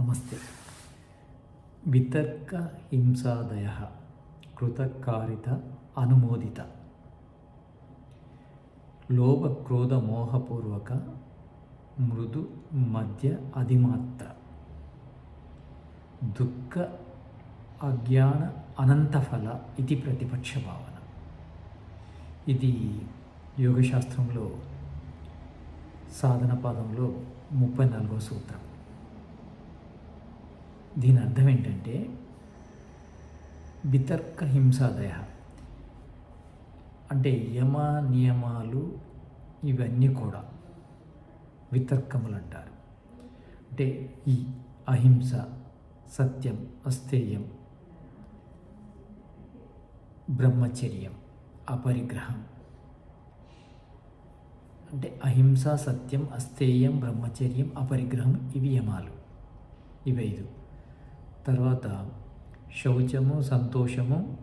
నమస్తే వితర్క హింసాదయ కృతకారిత అనుమోదిత లోభ క్రోధ మోహపూర్వక మృదు మధ్య అధిమాత్ర దుఃఖ అజ్ఞాన అనంతఫల ఇది ప్రతిపక్ష భావన ఇది యోగశాస్త్రంలో సాధన పదంలో ముప్పై నాలుగో సూత్రం దీని అర్థం ఏంటంటే వితర్క హింసాదయ అంటే యమ నియమాలు ఇవన్నీ కూడా వితర్కములు అంటారు అంటే ఈ అహింస సత్యం అస్థేయం బ్రహ్మచర్యం అపరిగ్రహం. అంటే అహింస సత్యం అస్థేయం బ్రహ్మచర్యం అపరిగ్రహం ఇవి యమాలు. ఇవి ఐదు తర్వాత శౌచము సంతోషము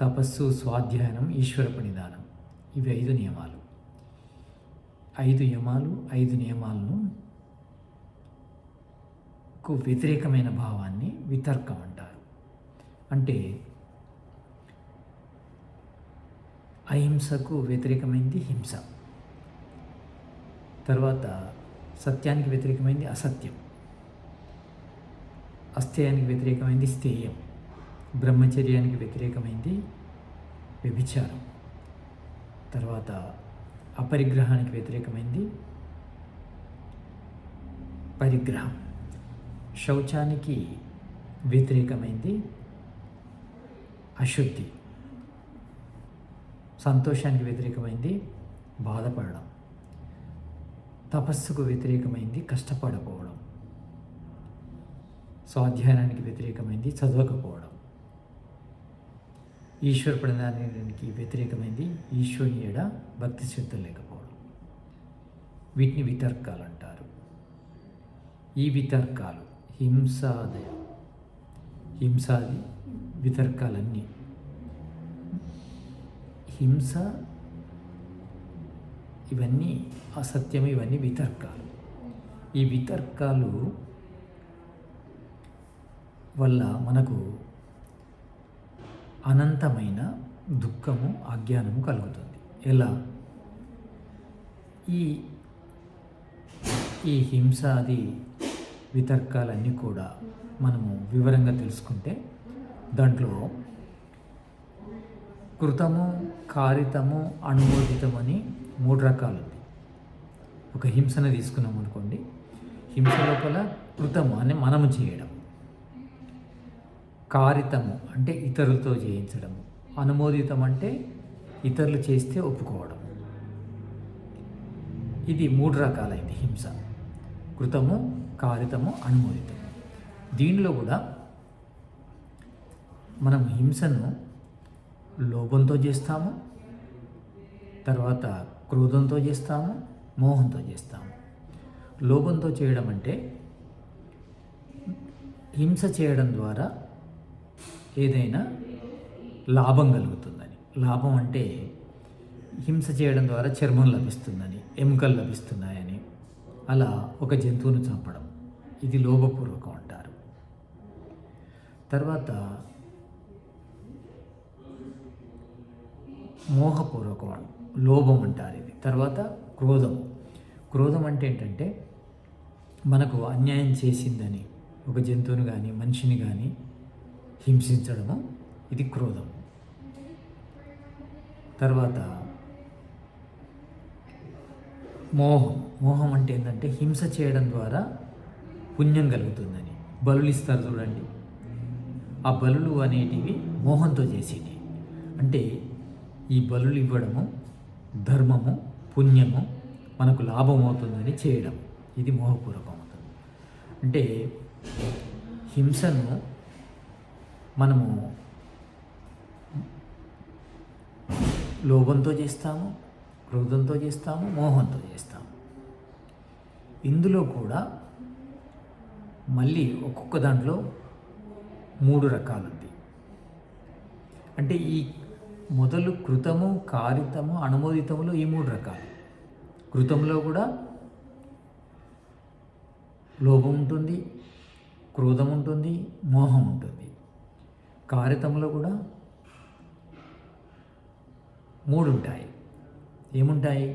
తపస్సు స్వాధ్యాయనం ఈశ్వర ప్రణిధానం ఇవి ఐదు నియమాలు. ఐదు యమాలు ఐదు నియమాలను కు వ్యతిరేకమైన భావాన్ని వితర్కం అంటారు. అంటే అహింసకు వ్యతిరేకమైంది హింస. తర్వాత సత్యానికి వ్యతిరేకమైంది అసత్యం. అస్థేయానికి వ్యతిరేకమైంది స్థేయం బ్రహ్మచర్యానికి వ్యతిరేకమైంది వ్యభిచారం. తర్వాత అపరిగ్రహానికి వ్యతిరేకమైంది పరిగ్రహం. శౌచానికి వ్యతిరేకమైంది అశుద్ధి. సంతోషానికి వ్యతిరేకమైంది బాధపడడం. తపస్సుకు వ్యతిరేకమైంది కష్టపడకపోవడం స్వాధ్యాయానికి వ్యతిరేకమైంది చదవకపోవడం. ఈశ్వర ప్రణాళికి వ్యతిరేకమైంది ఈశ్వరుని ఎడ భక్తి శ్రద్ధ లేకపోవడం. వీటిని వితర్కాలు అంటారు ఈ వితర్కాలు హింసాదయ. హింసాది వితర్కాలన్నీ. హింస ఇవన్నీ అసత్యం ఇవన్నీ వితర్కాలు. ఈ వితర్కాలు వల్ల మనకు అనంతమైన దుఃఖము అజ్ఞానము కలుగుతుంది. ఎలా? ఈ ఈ హింసాది వితర్కాలన్నీ కూడా మనము వివరంగా తెలుసుకుంటే దాంట్లో కృతము కారితము అనుమోదితమని మూడు రకాలు ఉంది. ఒక హింసను తీసుకున్నాం అనుకోండి హింస లోపల కృతము అని మనము చేయడం. కారితము అంటే ఇతరులతో చేయించడము అనుమోదితం అంటే ఇతరులు చేస్తే ఒప్పుకోవడం. ఇది మూడు రకాలైంది హింస. కృతము కారితము అనుమోదితము. దీనిలో కూడా మనం హింసను లోభంతో చేస్తాము తర్వాత క్రోధంతో చేస్తాము మోహంతో చేస్తాము. లోభంతో చేయడం అంటే హింస చేయడం ద్వారా ఏదైనా లాభం కలుగుతుందని. లాభం అంటే హింస చేయడం ద్వారా చర్మం లభిస్తుందని ఎముకలు లభిస్తున్నాయని అలా ఒక జంతువును చంపడం. ఇది లోభపూర్వకం అంటారు. తర్వాత మోహపూర్వకం లోభం అంటారు ఇది. తర్వాత క్రోధం. క్రోధం అంటే ఏంటంటే మనకు అన్యాయం చేసిందని ఒక జంతువును కానీ మనిషిని కానీ హింసించడము ఇది క్రోధం. తర్వాత మోహం. మోహం అంటే ఏంటంటే హింస చేయడం ద్వారా పుణ్యం కలుగుతుందని. బలులు ఇస్తారు చూడండి. ఆ బలులు అనేటివి మోహంతో చేసేవి అంటే ఈ బలులు ఇవ్వడము ధర్మము పుణ్యము మనకు లాభం అవుతుందని చేయడం. ఇది మోహపూర్వకం అవుతుంది అంటే హింసను మనము లోభంతో చేస్తాము క్రోధంతో చేస్తాము మోహంతో చేస్తాము. ఇందులో కూడా మళ్ళీ ఒక్కొక్క దాంట్లో మూడు రకాలుంది. అంటే ఈ మొదలు కృతము కారితము అనుమోదితములో ఈ మూడు రకాలు. కృతంలో కూడా లోభం ఉంటుంది క్రోధం ఉంటుంది మోహం ఉంటుంది. కారితంలో కూడా మూడు ఉంటాయి ఏముంటాయి?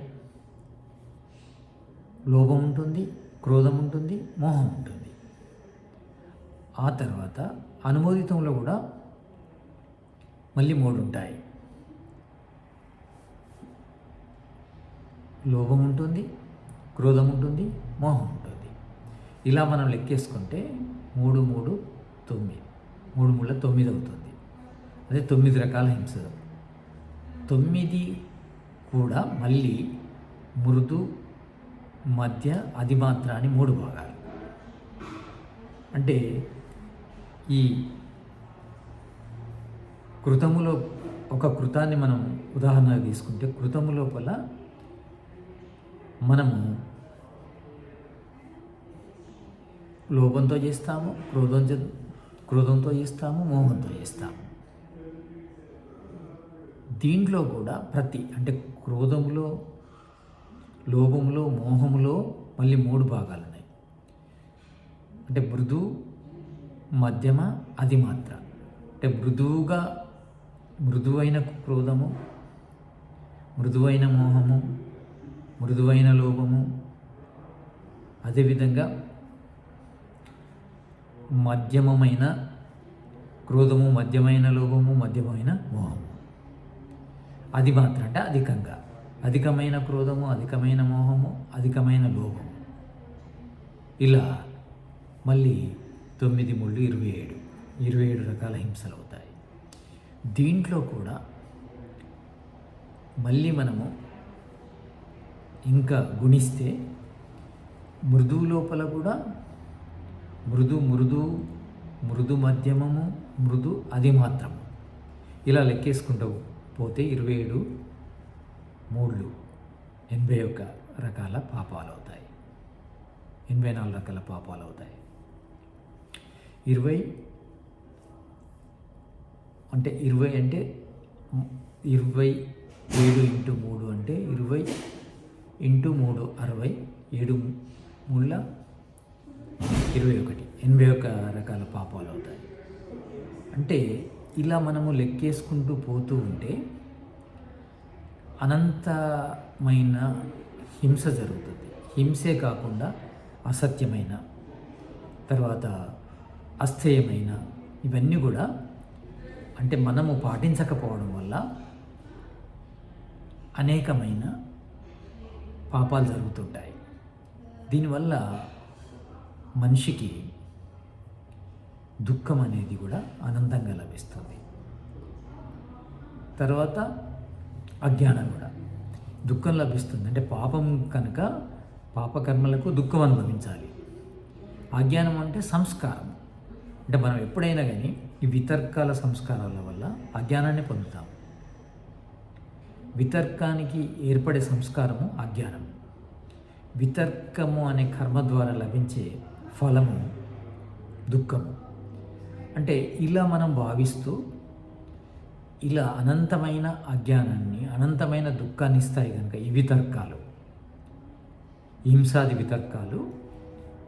లోభం ఉంటుంది క్రోధం ఉంటుంది మోహం ఉంటుంది. ఆ తర్వాత అనుమోదితంలో కూడా మళ్ళీ మూడు ఉంటాయి లోభం ఉంటుంది క్రోధం ఉంటుంది మోహం ఉంటుంది. ఇలా మనం లెక్కేసుకుంటే మూడు మూడు తొమ్మిది. మూడు ముళ్ళ తొమ్మిది అవుతుంది. అదే తొమ్మిది రకాల హింస. తొమ్మిది కూడా మళ్ళీ మృదు మధ్య అది మాత్ర అని మూడు భాగాలు. అంటే ఈ కృతములో ఒక కృతాన్ని మనం ఉదాహరణగా తీసుకుంటే కృతము లోపల మనము లోభంతో చేస్తాము క్రోధం క్రోధంతో చేస్తాము మోహంతో చేస్తాము దీంట్లో కూడా ప్రతి అంటే క్రోధములో లోభములో మోహములో మళ్ళీ మూడు భాగాలు ఉన్నాయి అంటే మృదు మధ్యమ అది మాత్ర అంటే మృదువుగా మృదువైన క్రోధము మృదువైన మోహము మృదువైన లోభము అదేవిధంగా మధ్యమమైన క్రోధము మధ్యమైన లోభము మధ్యమైన మోహము. అది మాత్రం అంటే అధికంగా. అధికమైన క్రోధము అధికమైన మోహము అధికమైన లోభము. ఇలా మళ్ళీ తొమ్మిది ముళ్ళు ఇరవై ఏడు. ఇరవై ఏడు రకాల హింసలు అవుతాయి. దీంట్లో కూడా మళ్ళీ మనము ఇంకా గుణిస్తే మృదువు లోపల కూడా మృదు మృదు మృదు మధ్యమము మృదు అది మాత్రము. ఇలా లెక్కేసుకుంటావు. పోతే ఇరవై ఏడు మూళ్ళు ఎనభై ఒక్క రకాల పాపాలు అవుతాయి. ఎనభై నాలుగు రకాల పాపాలు అవుతాయి. ఇరవై అంటే ఇరవై అంటే ఇరవై ఏడు ఇంటూ మూడు అంటే ఇరవై ఇంటూ మూడు అరవై ఏడు ముళ్ళ ఇరవై ఒకటి. ఎనభై ఒక రకాల పాపాలు అవుతాయి. అంటే ఇలా మనము లెక్కేసుకుంటూ పోతూ ఉంటే అనంతమైన హింస జరుగుతుంది. హింసే కాకుండా అసత్యమైన తర్వాత అస్థేయమైన ఇవన్నీ కూడా అంటే మనము పాటించకపోవడం వల్ల అనేకమైన పాపాలు జరుగుతుంటాయి. దీనివల్ల మనిషికి దుఃఖం అనేది కూడా అనంతంగా లభిస్తుంది. తర్వాత అజ్ఞానం కూడా. దుఃఖం లభిస్తుంది. అంటే పాపం కనుక పాపకర్మలకు దుఃఖం అనుభవించాలి. అజ్ఞానం అంటే సంస్కారం. అంటే మనం ఎప్పుడైనా కానీ ఈ వితర్కాల సంస్కారాల వల్ల అజ్ఞానాన్ని పొందుతాం. వితర్కానికి ఏర్పడే సంస్కారము అజ్ఞానం. వితర్కము అనే కర్మ ద్వారా లభించే ఫలము దుఃఖము. అంటే ఇలా మనం భావిస్తూ ఇలా అనంతమైన అజ్ఞానాన్ని అనంతమైన దుఃఖాన్ని ఇస్తాయి కనుక ఈ వితర్కాలు హింసాది వితర్కాలు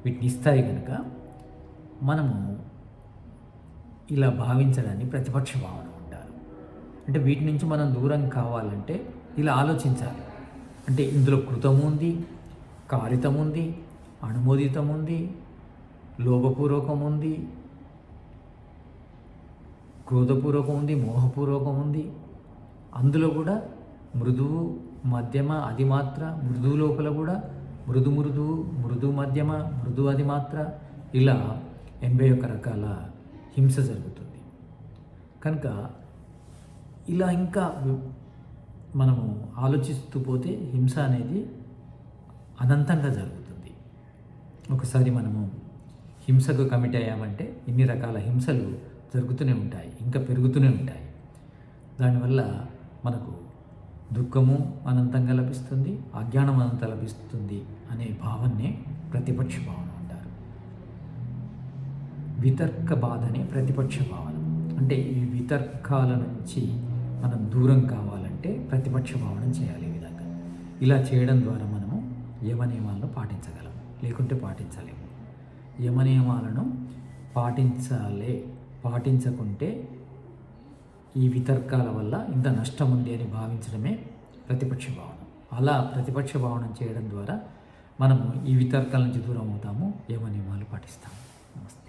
వీటిని ఇస్తాయి కనుక మనము ఇలా భావించడాన్ని ప్రతిపక్ష భావన ఉంటారు అంటే వీటి నుంచి మనం దూరం కావాలంటే ఇలా ఆలోచించాలి. అంటే ఇందులో కృతం ఉంది కారితం ఉంది అనుమోదితం ఉంది లోభపూర్వకం ఉంది క్రోధపూర్వకం ఉంది మోహపూర్వకం ఉంది అందులో కూడా మృదువు మధ్యమ అది మాత్ర మృదువు లోపల కూడా మృదు మృదు మృదు మధ్యమ మృదు అది మాత్ర ఇలా ఎనభై ఒక్క రకాల హింస జరుగుతుంది. కనుక ఇలా ఇంకా మనము ఆలోచిస్తూ పోతే హింస అనేది అనంతంగా జరుగుతుంది. ఒకసారి మనము హింసకు కమిట్ అయ్యామంటే ఇన్ని రకాల హింసలు జరుగుతూనే ఉంటాయి ఇంకా పెరుగుతూనే ఉంటాయి. దానివల్ల మనకు దుఃఖము అనంతంగా లభిస్తుంది అజ్ఞానం అనంత లభిస్తుంది అనే భావన్నే ప్రతిపక్ష భావన అంటారు. వితర్క బాధనే ప్రతిపక్ష భావన. అంటే ఈ వితర్కాల నుంచి మనం దూరం కావాలంటే ప్రతిపక్ష భావన చేయాలి ఈ విధంగా. ఇలా చేయడం ద్వారా మనము యమనియమాలను పాటించగలం లేకుంటే పాటించలేము. యమనియమాలను పాటించాలే పాటించకుంటే ఈ వితర్కాల వల్ల ఇంత నష్టం ఉంది అని భావించడమే ప్రతిపక్ష భావన అలా ప్రతిపక్ష భావన చేయడం ద్వారా మనము ఈ వితర్కాల నుంచి దూరం అవుతాము యమనియమాలు పాటిస్తాము. నమస్తే.